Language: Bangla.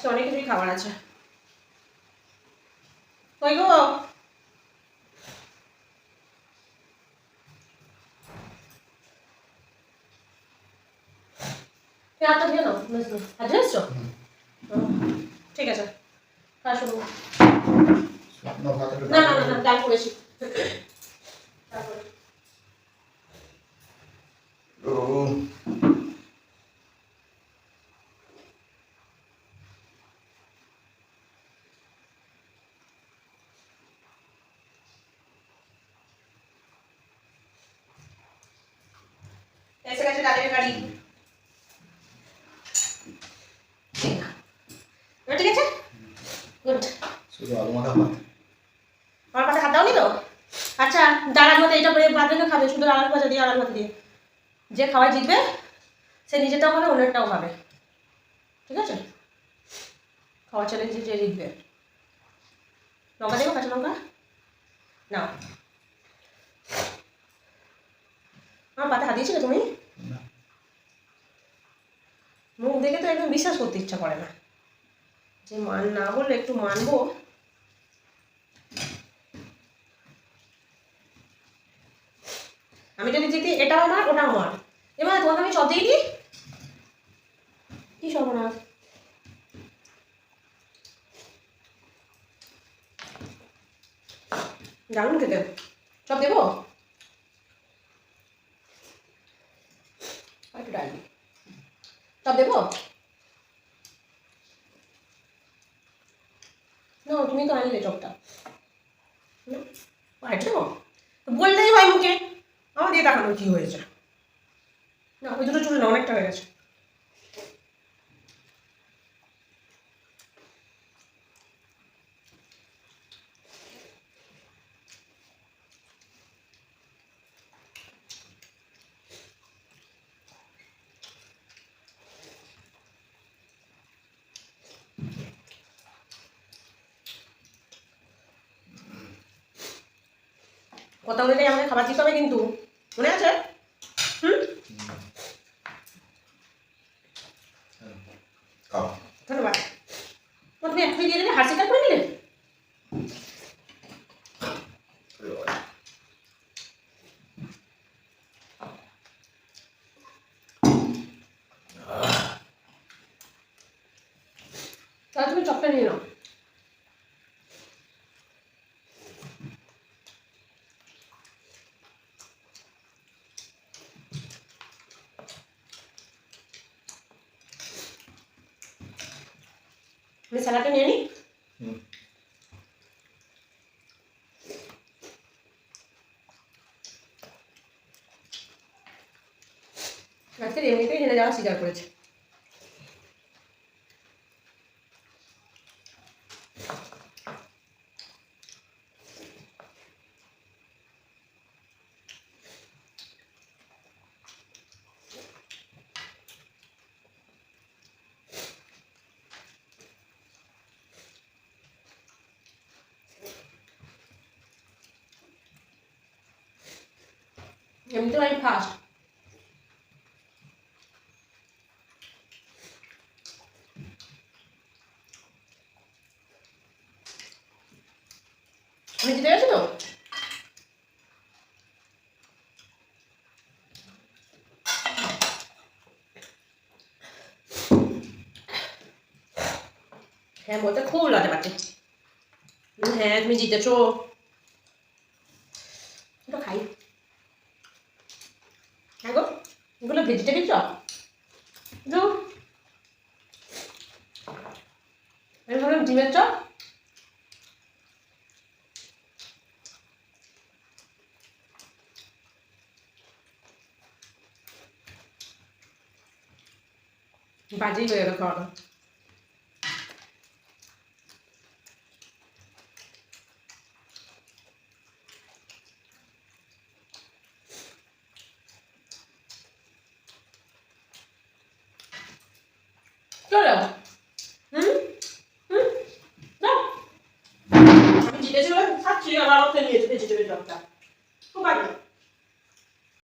আজকে অনেক কিছুই খাবার আছে। কই গো? তুমি হাতটা দিয়ে নাও হাত ধরে ঠিক আছে। না না না না ডাল করেছি। এসে গেছে ডালের গাড়ি ঠিক আছে গুড। শুধু আলু মাখা ভাত। আমার পাতে হাত দাওনি তো আচ্ছা ডাল মধ্যে এটা করে বাদ রেখে খাবে শুধু আলু ভাজা দিয়ে আলু ভাজা দিয়ে। যে খাওয়াই জিতবে সে নিজেরটাও খাবে অন্যেরটাও খাবে। ঠিক আছে? খাওয়া চ্যালেঞ্জে যে জিতবে। লঙ্কা দেবো কাঁচা লঙ্কা? নাও। আমার পাতে হাত দিয়েছিলে তুমি না মুখ দেখে তো একদম বিশ্বাস করতে ইচ্ছা করে না। যে মান না বললে একটু মানবো। আমি যদি জিতি এটাও আমার ওটাও আমার। এবার তোমাকে আমি সব দিই কি সর্বনাশ। দারুণ খেতে। সব দেবো? একটু ডাল সব দেবো? না, তুমি তো আনলে চপটা। তো বললেই হয় মুখে। আমার দিয়ে দেখানো কি হয়েছে। না, ওই দুটো চুলে না, অনেকটা হয়ে গেছে। কথা অনুযায়ী আমাকে খাবার দিতে হবে কিন্তু। মনে আছে? হুম? ধন্যবাদ। তুমি দিয়ে করে দিলে তাহলে তুমি চপটা নিয়ে নাও। আমি স্যালাডটা নিয়ে নিই হুম। আজকে এমনিতেই জেনে যাওয়া স্বীকার করেছে এমনিতেও আমি ফার্স্ট আমি জিতে গেছি তো? হ্যাঁ বলতে খুব লজ্জা পাচ্ছে। হ্যাঁ তুমি জিতেছো। খাই। এগুলো ভেজিটেবিল চপ দু এগুলো ডিমের চপ বাজেই হয়ে গেল খাওয়াটা। Başlıyor var o temiyeti de cicimi doktor. Bu bakın.